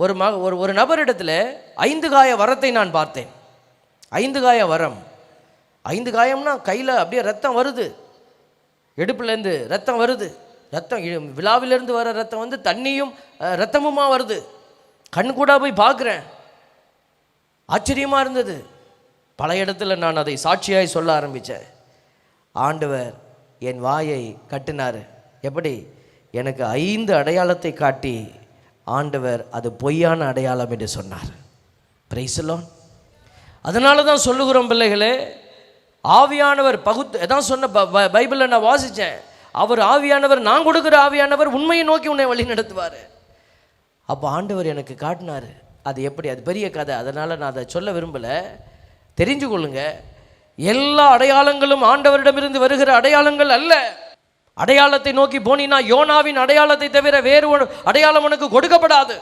ஒரு ம ஒரு ஒரு நபரிடத்தில் ஐந்து காய வரத்தை நான் பார்த்தேன். ஐந்து காய வரம். ஐந்து காயம்னா கையில் அப்படியே ரத்தம் வருது. இடுப்புலேருந்து ரத்தம் வருது. ரத்தம் விழாவிலேருந்து வர ரத்தம் வந்து தண்ணியும் ரத்தமுமா வருது. கண் கூட போய் பார்க்குறேன். ஆச்சரியமாக இருந்தது. பல இடத்துல நான் அதை சாட்சியாய் சொல்ல ஆரம்பித்தேன். ஆண்டவர் என் வாயை கட்டினார். எப்படி? எனக்கு ஐந்து அடையாளத்தை காட்டி ஆண்டவர் அது பொய்யான அடையாளம் என்று சொன்னார். பிரைசலோன் அதனால தான் சொல்லுகிறோம் பிள்ளைகளே ஆவியானவர் பகுத்து எதான் சொன்ன ப- பைபிளில் நான் வாசித்தேன் அவர் ஆவியானவர் நான் கொடுக்குற ஆவியானவர் உண்மையை நோக்கி உன்னை வழி நடத்துவார். அப்போ ஆண்டவர் எனக்கு காட்டினார். அது எப்படி? அது பெரிய கதை. அதனால் நான் அதை சொல்ல விரும்பலை. தெரிஞ்சு கொள்ளுங்க எல்லா அடையாளங்களும் ஆண்டவரிடமிருந்து வருகிற அடையாளங்கள் அல்ல. அடையாளத்தை நோக்கி போனீங்கன்னா யோனாவின் அடையாளத்தை தவிர வேறு ஒரு அடையாளம் உனக்கு கொடுக்கப்படாது.